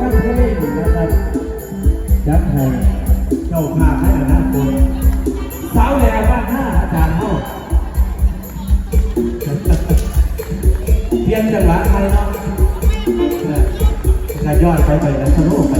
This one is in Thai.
กันข้ทเลยนะครับจัดให้เจ้าภาพให้อน้าคตสาวแหล่บ้านหน้าอาจารย์เฮาเพียงจังหวะไทยเนาะจะย้อนไปไปแล้วทะลุไป